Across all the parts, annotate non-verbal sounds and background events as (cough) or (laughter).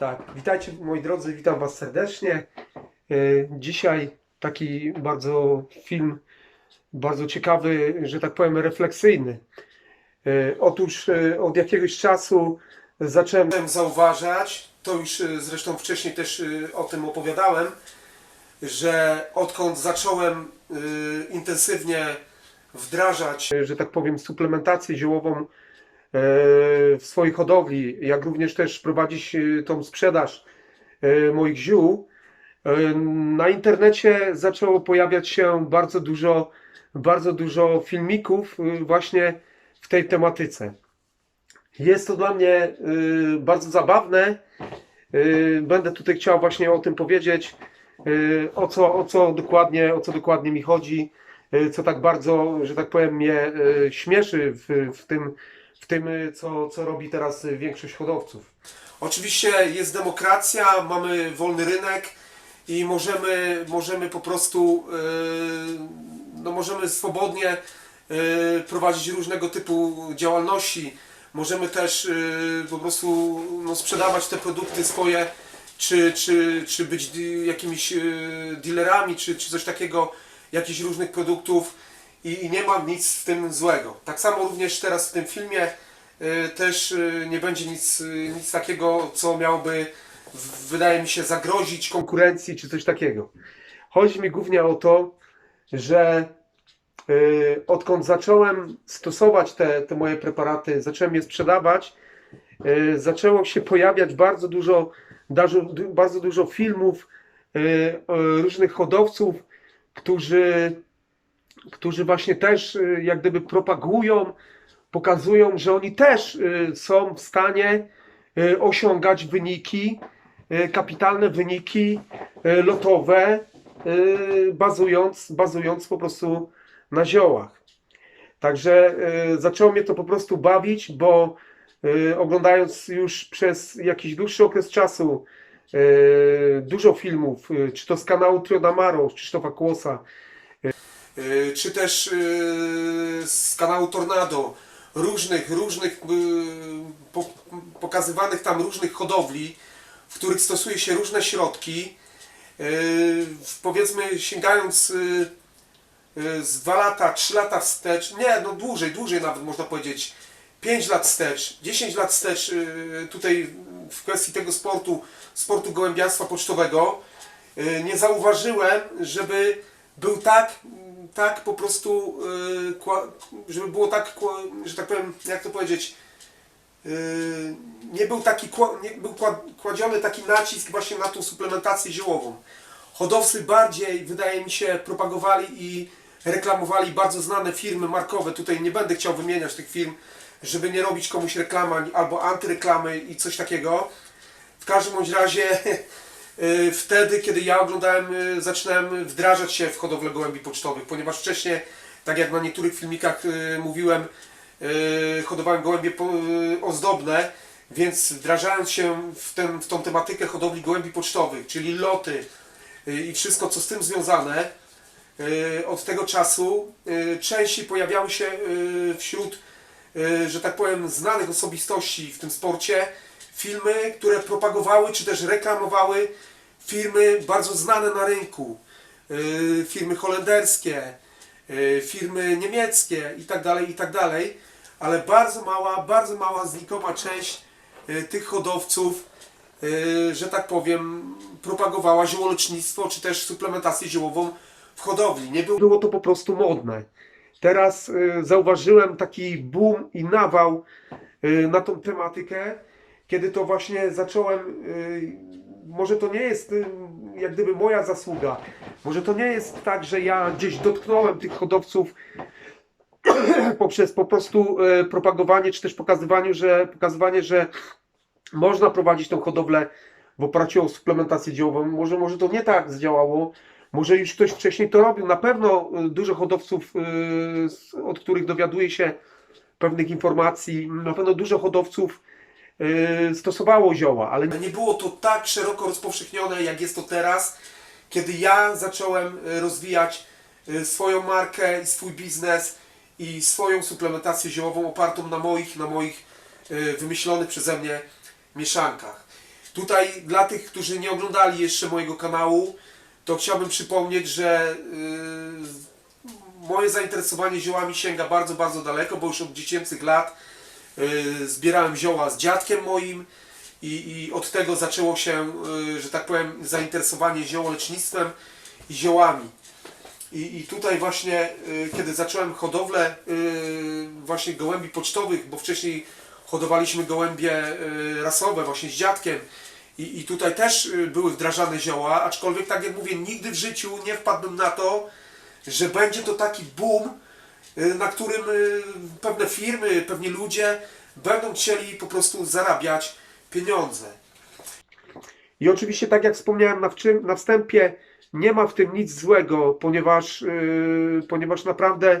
Tak, witajcie moi drodzy, witam Was serdecznie. E, Dzisiaj taki bardzo film, bardzo ciekawy, że tak powiem, refleksyjny. E, Otóż e, od jakiegoś czasu zacząłem zauważać, to już zresztą wcześniej też o tym opowiadałem, że odkąd zacząłem intensywnie wdrażać, że tak powiem, suplementację ziołową w swojej hodowli, jak również też prowadzić e, tą sprzedaż e, moich ziół, e, na internecie zaczęło pojawiać się bardzo dużo, bardzo dużo filmików e, właśnie w tej tematyce. Jest to dla mnie e, bardzo zabawne. E, Będę tutaj chciał właśnie o tym powiedzieć, e, o co, o co dokładnie, o co dokładnie mi chodzi, e, co tak bardzo, że tak powiem, mnie e, śmieszy w, w tym, w tym, e, co, co robi teraz e, większość hodowców. Oczywiście jest demokracja, mamy wolny rynek i możemy, możemy po prostu, e, no możemy swobodnie prowadzić różnego typu działalności. Możemy też po prostu no, sprzedawać te produkty swoje, czy, czy, czy być jakimiś dealerami, czy, czy coś takiego, jakichś różnych produktów i, i nie ma nic w tym złego. Tak samo również teraz w tym filmie e, też e, nie będzie nic, e, nic takiego, co miałoby, w- wydaje mi się, zagrozić konkurencji czy coś takiego. Chodzi mi głównie o to, że e, odkąd zacząłem stosować te, te moje preparaty, zacząłem je sprzedawać, e, zaczęło się pojawiać bardzo dużo, bardzo dużo filmów e, o różnych hodowców, którzy, którzy właśnie też e, jak gdyby propagują, pokazują, że oni też e, są w stanie e, osiągać wyniki, kapitalne wyniki lotowe, bazując, bazując po prostu na ziołach. Także zaczęło mnie to po prostu bawić, bo oglądając już przez jakiś dłuższy okres czasu dużo filmów, czy to z kanału Trionamaro, Krzysztofa Kłosa, czy też e, z kanału Tornado, różnych, różnych e, po- pokazywanych tam różnych hodowli, w których stosuje się różne środki, e, powiedzmy sięgając e, e, z 2 lata, 3 lata wstecz, nie, no dłużej, dłużej nawet można powiedzieć, 5 lat wstecz, 10 lat wstecz e, tutaj w kwestii tego sportu, sportu gołębiarstwa pocztowego, e, nie zauważyłem, żeby był tak, tak po prostu, kła- żeby było tak, że tak powiem, jak to powiedzieć, Yy, nie był taki nie był kła- kładziony taki nacisk właśnie na tą suplementację ziołową. Hodowcy bardziej, wydaje mi się, propagowali i reklamowali bardzo znane firmy markowe. Tutaj nie będę chciał wymieniać tych firm, żeby nie robić komuś reklamy albo antyreklamy i coś takiego. W każdym bądź razie (laughs) wtedy, kiedy ja oglądałem, yy, zaczynałem wdrażać się w hodowlę gołębi pocztowych, ponieważ wcześniej, tak jak na niektórych filmikach yy, mówiłem, hodowałem gołębie ozdobne, więc wdrażając się w, ten, w tą tematykę hodowli gołębi pocztowych, czyli loty i wszystko co z tym związane, od tego czasu częściej pojawiały się wśród, że tak powiem, znanych osobistości w tym sporcie filmy, które propagowały czy też reklamowały firmy bardzo znane na rynku, yy, firmy holenderskie, yy, firmy niemieckie i tak dalej, i tak ale bardzo mała, bardzo mała znikoma część yy, tych hodowców, że tak powiem, propagowała ziołolecznictwo czy też suplementację ziołową w hodowli. Nie było, było to po prostu modne. Teraz y, zauważyłem taki boom i nawał y, na tą tematykę, kiedy to właśnie zacząłem. Y, może to nie jest y, jak gdyby moja zasługa. Może to nie jest tak, że ja gdzieś dotknąłem tych hodowców (clears throat) poprzez po prostu e, propagowanie, czy też pokazywanie, że, pokazywanie, że można prowadzić tą hodowlę w oparciu o suplementację ziołową. Może, może to nie tak zdziałało, może już ktoś wcześniej to robił. Na pewno e, dużo hodowców, z- od których dowiaduje się pewnych informacji, na pewno dużo hodowców stosowało zioła, ale nie było to tak szeroko rozpowszechnione, jak jest to teraz, kiedy ja zacząłem e, rozwijać e, swoją markę swój biznes i swoją suplementację ziołową opartą na moich, na moich wymyślonych przeze mnie mieszankach. Tutaj dla tych, którzy nie oglądali jeszcze mojego kanału, to chciałbym przypomnieć, że moje zainteresowanie ziołami sięga bardzo, bardzo daleko, bo już od dziecięcych lat zbierałem zioła z dziadkiem moim i, i od tego zaczęło się, yy, że tak powiem, zainteresowanie ziołolecznictwem i ziołami. I, I tutaj właśnie, y, kiedy zacząłem hodowlę y, właśnie gołębi pocztowych, bo wcześniej hodowaliśmy gołębie y, rasowe właśnie z dziadkiem i, i tutaj też y, były wdrażane zioła, aczkolwiek tak jak mówię, nigdy w życiu nie wpadłbym na to, że będzie to taki boom, y, na którym y, pewne firmy, pewni ludzie będą chcieli po prostu zarabiać pieniądze. I oczywiście, tak jak wspomniałem na, wstępie, nie ma w tym nic złego, ponieważ, yy, ponieważ naprawdę,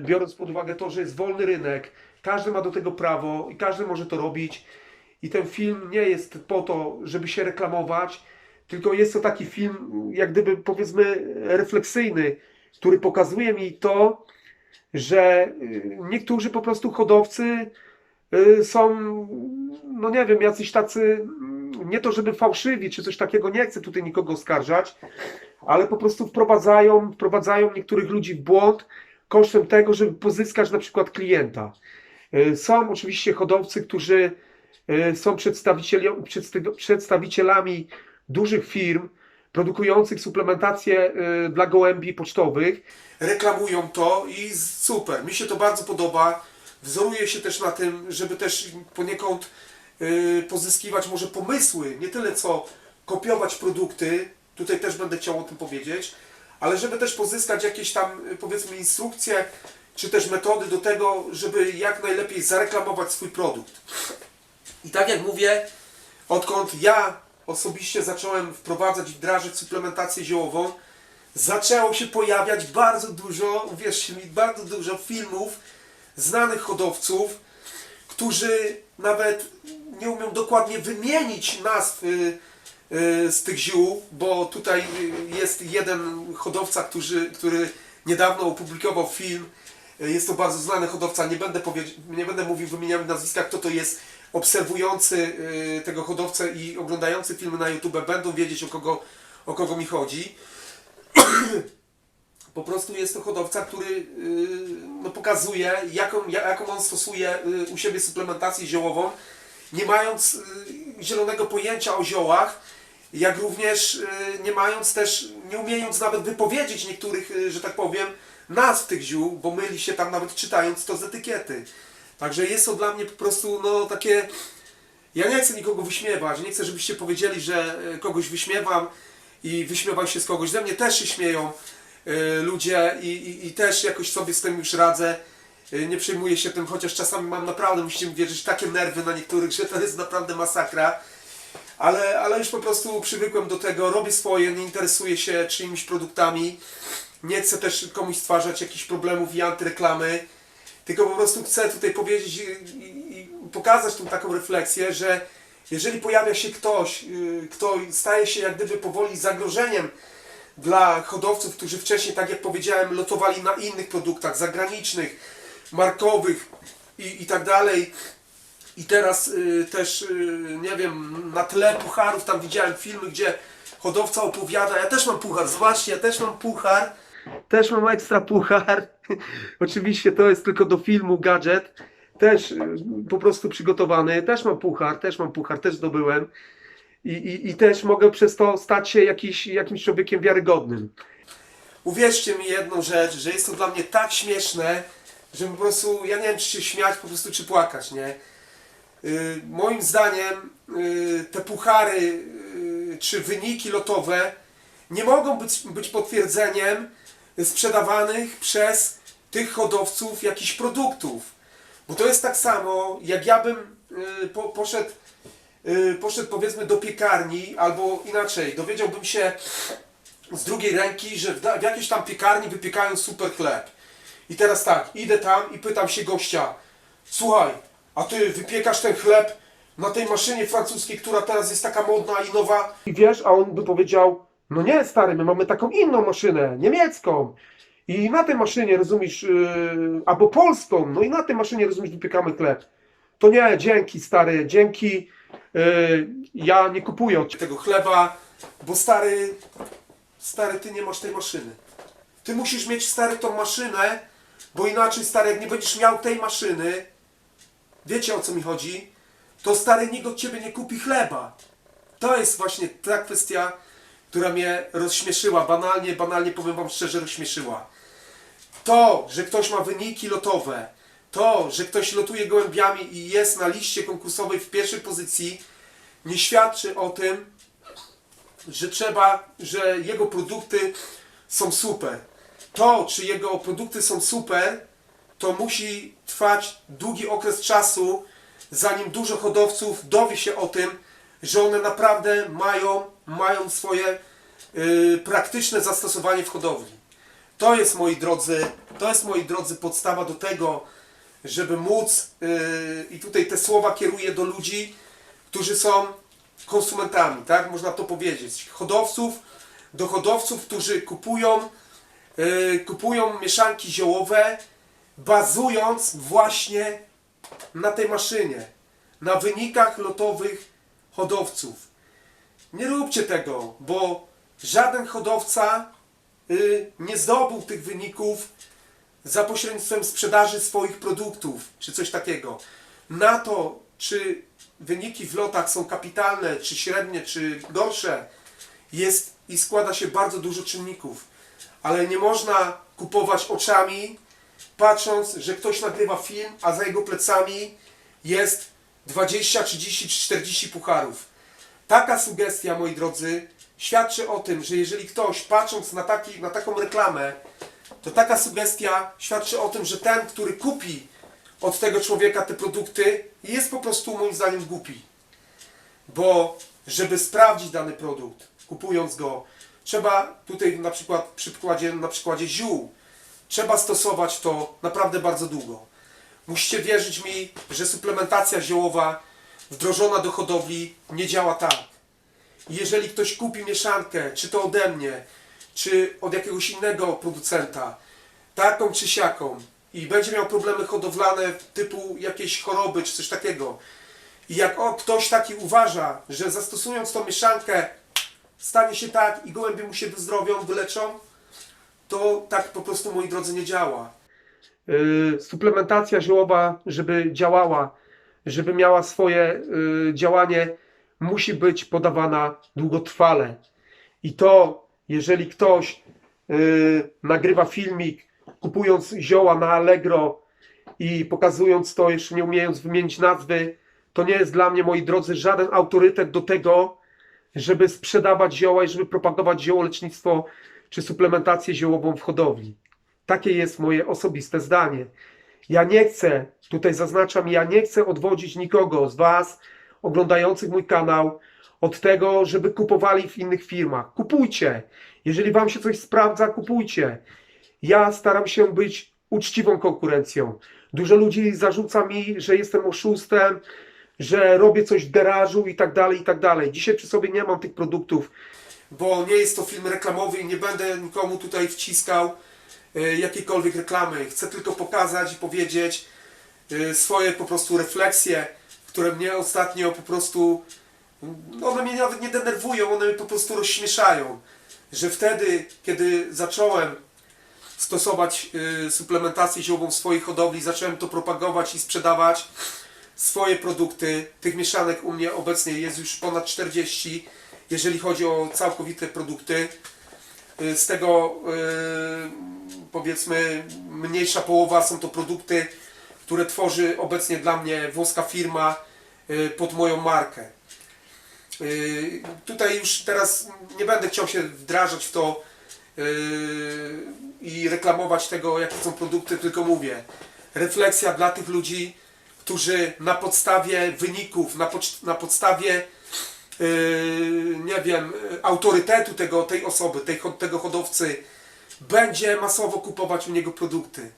biorąc pod uwagę to, że jest wolny rynek, każdy ma do tego prawo i każdy może to robić. I ten film nie jest po to, żeby się reklamować, tylko jest to taki film, jak gdyby powiedzmy, refleksyjny, który pokazuje mi to, że yy, niektórzy po prostu hodowcy yy, są, no nie wiem, jacyś tacy, mm, nie to żeby fałszywi czy coś takiego, nie chcę tutaj nikogo oskarżać, ale po prostu wprowadzają, wprowadzają niektórych ludzi w błąd kosztem tego, żeby pozyskać na przykład klienta. Y, Są oczywiście hodowcy, którzy y, są przedstawicielami dużych firm produkujących suplementację y, dla gołębi pocztowych. Reklamują to i super, mi się to bardzo podoba. Wzoruję się też na tym, żeby też poniekąd y, pozyskiwać może pomysły, nie tyle co kopiować produkty, tutaj też będę chciał o tym powiedzieć, ale żeby też pozyskać jakieś tam y, powiedzmy instrukcje, czy też metody do tego, żeby jak najlepiej zareklamować swój produkt. I tak jak mówię, odkąd ja osobiście zacząłem wprowadzać i wdrażać suplementację ziołową, zaczęło się pojawiać bardzo dużo, uwierzcie mi, bardzo dużo filmów znanych hodowców, którzy nawet nie umią dokładnie wymienić nazw y, y, z tych ziół, bo tutaj jest jeden hodowca, który, który niedawno opublikował film. Jest to bardzo znany hodowca, nie będę, nie będę mówił wymieniamy nazwiska, kto to jest. Obserwujący y, tego hodowcę i oglądający filmy na YouTube będą wiedzieć o kogo, o kogo mi chodzi. (clears throat) Po prostu jest to hodowca, który yy, no, pokazuje, jaką, ja- jaką on stosuje yy, u siebie suplementację ziołową, nie mając zielonego pojęcia o ziołach, jak również nie mając też, nie umiejąc nawet wypowiedzieć niektórych, że tak powiem, nazw tych ziół, bo myli się tam nawet czytając to z etykiety. Także jest to dla mnie po prostu no takie ja nie chcę nikogo wyśmiewać, nie chcę, żebyście powiedzieli, że e, kogoś wyśmiewam i wyśmiewam się z kogoś. Ze mnie też się śmieją e, ludzie i, i, i też jakoś sobie z tym już radzę. E, Nie przejmuję się tym, chociaż czasami mam naprawdę, musicie wierzyć, takie nerwy na niektórych, że to jest naprawdę masakra. Ale, ale już po prostu przywykłem do tego, robię swoje, nie interesuję się czyimiś produktami. Nie chcę też komuś stwarzać jakichś problemów i antyreklamy. Tylko po prostu chcę tutaj powiedzieć i, pokazać tą taką refleksję, że jeżeli pojawia się ktoś, yy, kto staje się jak gdyby powoli zagrożeniem dla hodowców, którzy wcześniej, tak jak powiedziałem, lotowali na innych produktach zagranicznych, markowych i, i tak dalej. I teraz y, też, y, nie wiem, na tle pucharów tam widziałem filmy, gdzie hodowca opowiada, ja też mam puchar, zobaczcie, ja też mam puchar. Też mam ekstra puchar. (laughs) Oczywiście to jest tylko do filmu gadżet. Też y, po prostu przygotowany. Też mam puchar, też mam puchar, też zdobyłem. I, i, i też mogę przez to stać się jakiś, jakimś człowiekiem wiarygodnym. Uwierzcie mi jedną rzecz, że jest to dla mnie tak śmieszne, że po prostu ja nie wiem, czy się śmiać po prostu, czy płakać, nie? Y, moim zdaniem y, te puchary y, czy wyniki lotowe nie mogą być, być potwierdzeniem sprzedawanych przez tych hodowców jakichś produktów. Bo to jest tak samo, jak ja bym y, po, poszedł, y, poszedł powiedzmy do piekarni, albo inaczej, dowiedziałbym się z drugiej ręki, że w, w jakiejś tam piekarni wypiekają super chleb. I teraz tak, idę tam i pytam się gościa, słuchaj, a ty wypiekasz ten chleb na tej maszynie francuskiej, która teraz jest taka modna i nowa? I wiesz, a on by powiedział, no nie stary, my mamy taką inną maszynę, niemiecką. I na tej maszynie, rozumiesz, yy, albo polską, no i na tej maszynie, rozumiesz, wypiekamy chleb. To nie, dzięki stary, dzięki, y, ja nie kupuję od tego chleba, bo stary, stary, ty nie masz tej maszyny. Ty musisz mieć stary tą maszynę, bo inaczej stary, jak nie będziesz miał tej maszyny, wiecie o co mi chodzi, to stary nikt od ciebie nie kupi chleba. To jest właśnie ta kwestia, która mnie rozśmieszyła, banalnie, banalnie powiem wam szczerze, rozśmieszyła. To, że ktoś ma wyniki lotowe, to, że ktoś lotuje gołębiami i jest na liście konkursowej w pierwszej pozycji, nie świadczy o tym, że trzeba, że jego produkty są super. To, czy jego produkty są super, to musi trwać długi okres czasu, zanim dużo hodowców dowie się o tym, że one naprawdę mają, mają swoje yy, praktyczne zastosowanie w hodowli. To jest, moi drodzy, to jest, moi drodzy, podstawa do tego, żeby móc, yy, i tutaj te słowa kieruję do ludzi, którzy są konsumentami, tak? Można to powiedzieć. Hodowców, do hodowców, którzy kupują, yy, kupują mieszanki ziołowe, bazując właśnie na tej maszynie, na wynikach lotowych hodowców. Nie róbcie tego, bo żaden hodowca y, nie zdobył tych wyników za pośrednictwem sprzedaży swoich produktów, czy coś takiego. Na to, czy wyniki w lotach są kapitalne, czy średnie, czy gorsze, jest i składa się bardzo dużo czynników. Ale nie można kupować oczami, patrząc, że ktoś nagrywa film, a za jego plecami jest 20, 30 czy 40 pucharów. Taka sugestia, moi drodzy, świadczy o tym, że jeżeli ktoś patrząc na, taki, na taką reklamę, to taka sugestia świadczy o tym, że ten, który kupi od tego człowieka te produkty, jest po prostu moim zdaniem głupi. Bo żeby sprawdzić dany produkt, kupując go, trzeba tutaj na przykład przy przykładzie, na przykładzie ziół, trzeba stosować to naprawdę bardzo długo. Musicie wierzyć mi, że suplementacja ziołowa wdrożona do hodowli nie działa tak. Jeżeli ktoś kupi mieszankę, czy to ode mnie, czy od jakiegoś innego producenta, taką czy siaką, i będzie miał problemy hodowlane typu jakieś choroby, czy coś takiego, i jak o, ktoś taki uważa, że zastosując tą mieszankę stanie się tak i gołębie mu się wyzdrowią, wyleczą, to tak po prostu, moi drodzy, nie działa. Yy, suplementacja ziołowa, żeby działała, żeby miała swoje yy, działanie, musi być podawana długotrwale. I to, jeżeli ktoś yy, nagrywa filmik, kupując zioła na Allegro i pokazując to, jeszcze nie umiejąc wymienić nazwy, to nie jest dla mnie, moi drodzy, żaden autorytet do tego, żeby sprzedawać zioła i żeby propagować ziołolecznictwo czy suplementację ziołową w hodowli. Takie jest moje osobiste zdanie. Ja nie chcę, tutaj zaznaczam, ja nie chcę odwodzić nikogo z Was oglądających mój kanał od tego, żeby kupowali w innych firmach. Kupujcie. Jeżeli Wam się coś sprawdza, kupujcie. Ja staram się być uczciwą konkurencją. Dużo ludzi zarzuca mi, że jestem oszustem, że robię coś w garażu i tak dalej, i tak dalej. Dzisiaj przy sobie nie mam tych produktów, bo nie jest to film reklamowy i nie będę nikomu tutaj wciskał jakiejkolwiek reklamy. Chcę tylko pokazać i powiedzieć e, swoje po prostu refleksje, które mnie ostatnio po prostu, no one mnie nawet nie denerwują, one mnie po prostu rozśmieszają. Że wtedy, kiedy zacząłem stosować y, suplementację ziołową w swojej hodowli, zacząłem to propagować i sprzedawać swoje produkty. Tych mieszanek u mnie obecnie jest już ponad 40, jeżeli chodzi o całkowite produkty. Y, Z tego y, powiedzmy mniejsza połowa są to produkty, które tworzy obecnie dla mnie włoska firma y, pod moją markę. Y, Tutaj już teraz nie będę chciał się wdrażać w to yy, i reklamować tego, jakie są produkty, tylko mówię. Refleksja dla tych ludzi, którzy na podstawie wyników, na, na podstawie nie wiem, autorytetu tego, tej osoby, tej, tego hodowcy, będzie masowo kupować u niego produkty.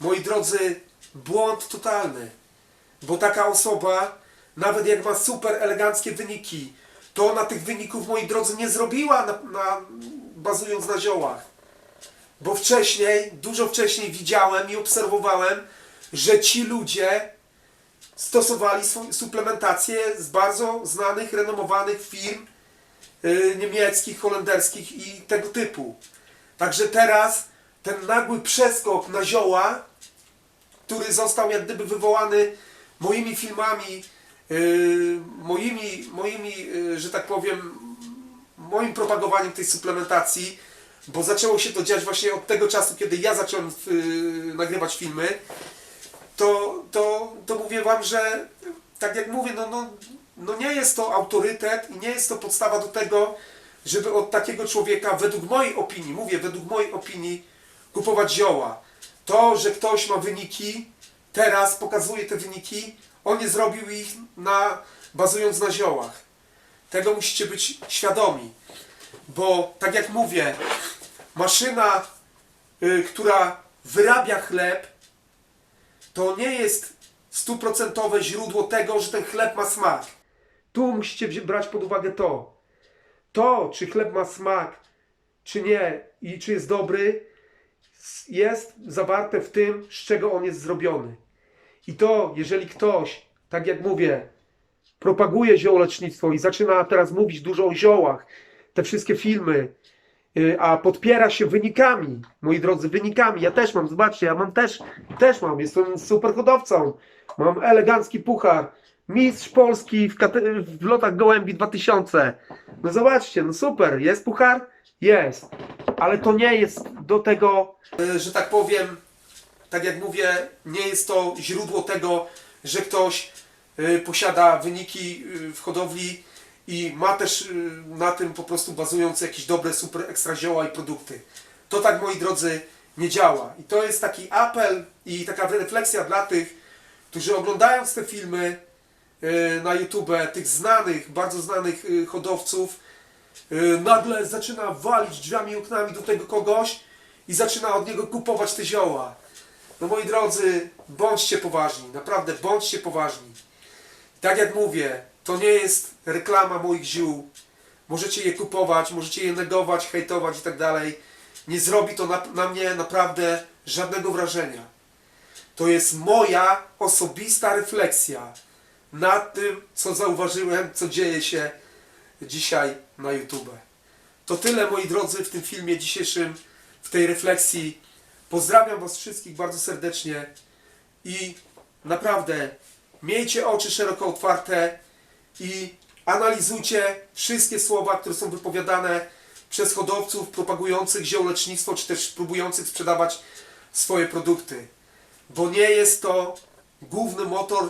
Moi drodzy, błąd totalny. Bo taka osoba, nawet jak ma super eleganckie wyniki, to ona tych wyników, moi drodzy, nie zrobiła na, na, bazując na ziołach. Bo wcześniej, dużo wcześniej widziałem i obserwowałem, że ci ludzie stosowali swu- suplementację z bardzo znanych, renomowanych firm y, niemieckich, holenderskich i tego typu. Także teraz ten nagły przeskok na zioła, który został jak gdyby wywołany moimi filmami, y, moimi, moimi y, że tak powiem, moim propagowaniem tej suplementacji, bo zaczęło się to dziać właśnie od tego czasu, kiedy ja zacząłem y, nagrywać filmy, to, to, to mówię Wam, że tak jak mówię, no, no, no nie jest to autorytet i nie jest to podstawa do tego, żeby od takiego człowieka, według mojej opinii, mówię według mojej opinii, kupować zioła. To, że ktoś ma wyniki, teraz pokazuje te wyniki, on nie zrobił ich na, bazując na ziołach. Tego musicie być świadomi. Bo tak jak mówię, maszyna, y, która wyrabia chleb, to nie jest stuprocentowe źródło tego, że ten chleb ma smak. Tu musicie brać pod uwagę to. To, czy chleb ma smak, czy nie i czy jest dobry, jest zawarte w tym, z czego on jest zrobiony. I to, jeżeli ktoś, tak jak mówię, propaguje ziołolecznictwo i zaczyna teraz mówić dużo o ziołach, te wszystkie filmy, y, a podpiera się wynikami, moi drodzy, wynikami. Ja też mam, zobaczcie, ja mam też, też mam, jestem super hodowcą. Mam elegancki puchar. Mistrz Polski w, w lotach gołębi 2000. No zobaczcie, no super, jest puchar? Jest. Ale to nie jest do tego, y, że tak powiem, tak jak mówię, nie jest to źródło tego, że ktoś y, posiada wyniki y, w hodowli i ma też na tym po prostu bazując jakieś dobre, super ekstra zioła i produkty. To tak, moi drodzy, nie działa. I to jest taki apel i taka refleksja dla tych, którzy oglądając te filmy na YouTube, tych znanych, bardzo znanych y, hodowców, y, nagle zaczyna walić drzwiami i oknami do tego kogoś i zaczyna od niego kupować te zioła. No moi drodzy, bądźcie poważni, naprawdę bądźcie poważni. Tak jak mówię, to nie jest reklama moich ziół. Możecie je kupować, możecie je negować, hejtować i tak dalej. Nie zrobi to na, na mnie naprawdę żadnego wrażenia. To jest moja osobista refleksja nad tym, co zauważyłem, co dzieje się dzisiaj na YouTube. To tyle, moi drodzy, w tym filmie dzisiejszym, w tej refleksji. Pozdrawiam Was wszystkich bardzo serdecznie i naprawdę miejcie oczy szeroko otwarte i analizujcie wszystkie słowa, które są wypowiadane przez hodowców propagujących ziołolecznictwo, czy też próbujących sprzedawać swoje produkty. Bo nie jest to główny motor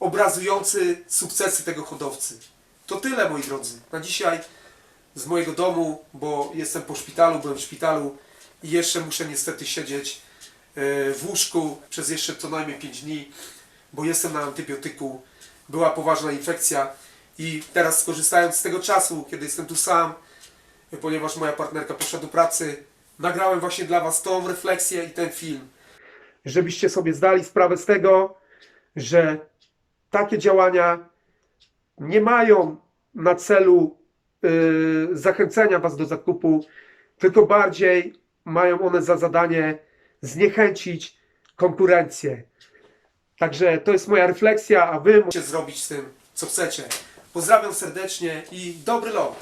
obrazujący sukcesy tego hodowcy. To tyle, moi drodzy. Na dzisiaj z mojego domu, bo jestem po szpitalu, byłem w szpitalu i jeszcze muszę niestety siedzieć e, w łóżku przez jeszcze co najmniej 5 dni, bo jestem na antybiotyku. Była poważna infekcja i teraz skorzystając z tego czasu, kiedy jestem tu sam, ponieważ moja partnerka poszła do pracy, nagrałem właśnie dla Was tą refleksję i ten film. Żebyście sobie zdali sprawę z tego, że takie działania nie mają na celu y, zachęcenia Was do zakupu, tylko bardziej mają one za zadanie zniechęcić konkurencję. Także to jest moja refleksja, a Wy możecie zrobić z tym, co chcecie. Pozdrawiam serdecznie i dobry lot.